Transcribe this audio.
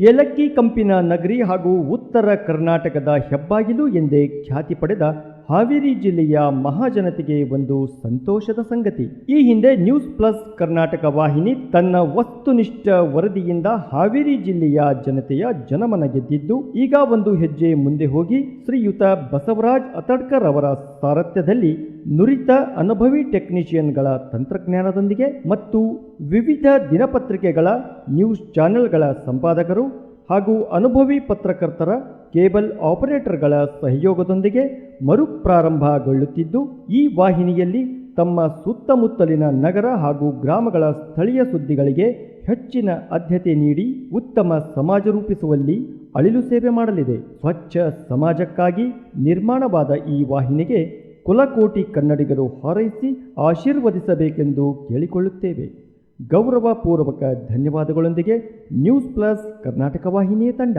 ಏಲಕ್ಕಿ ಕಂಪಿನ ನಗರಿ ಹಾಗೂ ಉತ್ತರ ಕರ್ನಾಟಕದ ಹೆಬ್ಬಾಗಿಲು ಎಂದೇ ಖ್ಯಾತಿ ಪಡೆದ ಹಾವೇರಿ ಜಿಲ್ಲೆಯ ಮಹಾಜನತೆಗೆ ಒಂದು ಸಂತೋಷದ ಸಂಗತಿ. ಈ ಹಿಂದೆ ನ್ಯೂಸ್ ಪ್ಲಸ್ ಕರ್ನಾಟಕ ವಾಹಿನಿ ತನ್ನ ವಸ್ತುನಿಷ್ಠ ವರದಿಯಿಂದ ಹಾವೇರಿ ಜಿಲ್ಲೆಯ ಜನತೆಯ ಜನಮನ ಗೆದ್ದಿದ್ದು, ಈಗ ಒಂದು ಹೆಜ್ಜೆ ಮುಂದೆ ಹೋಗಿ ಶ್ರೀಯುತ ಬಸವರಾಜ್ ಅತಡ್ಕರ್ ಅವರ ಸಾರಥ್ಯದಲ್ಲಿ ನುರಿತ ಅನುಭವಿ ಟೆಕ್ನಿಷಿಯನ್ಗಳ ತಂತ್ರಜ್ಞಾನದೊಂದಿಗೆ ಮತ್ತು ವಿವಿಧ ದಿನಪತ್ರಿಕೆಗಳ ನ್ಯೂಸ್ ಚಾನೆಲ್ಗಳ ಸಂಪಾದಕರು ಹಾಗೂ ಅನುಭವಿ ಪತ್ರಕರ್ತರ ಕೇಬಲ್ ಆಪರೇಟರ್ಗಳ ಸಹಯೋಗದೊಂದಿಗೆ ಮರುಪ್ರಾರಂಭಗೊಳ್ಳುತ್ತಿದ್ದು, ಈ ವಾಹಿನಿಯಲ್ಲಿ ತಮ್ಮ ಸುತ್ತಮುತ್ತಲಿನ ನಗರ ಹಾಗೂ ಗ್ರಾಮಗಳ ಸ್ಥಳೀಯ ಸುದ್ದಿಗಳಿಗೆ ಹೆಚ್ಚಿನ ಆದ್ಯತೆ ನೀಡಿ ಉತ್ತಮ ಸಮಾಜ ರೂಪಿಸುವಲ್ಲಿ ಅಳಿಲು ಸೇವೆ ಮಾಡಲಿದೆ. ಸ್ವಚ್ಛ ಸಮಾಜಕ್ಕಾಗಿ ನಿರ್ಮಾಣವಾದ ಈ ವಾಹಿನಿಗೆ ಕುಲಕೋಟಿ ಕನ್ನಡಿಗರು ಹಾರೈಸಿ ಆಶೀರ್ವದಿಸಬೇಕೆಂದು ಕೇಳಿಕೊಳ್ಳುತ್ತೇವೆ. ಗೌರವಪೂರ್ವಕ ಧನ್ಯವಾದಗಳೊಂದಿಗೆ ನ್ಯೂಸ್ ಪ್ಲಸ್ ಕರ್ನಾಟಕ ವಾಹಿನಿಯ ತಂಡ.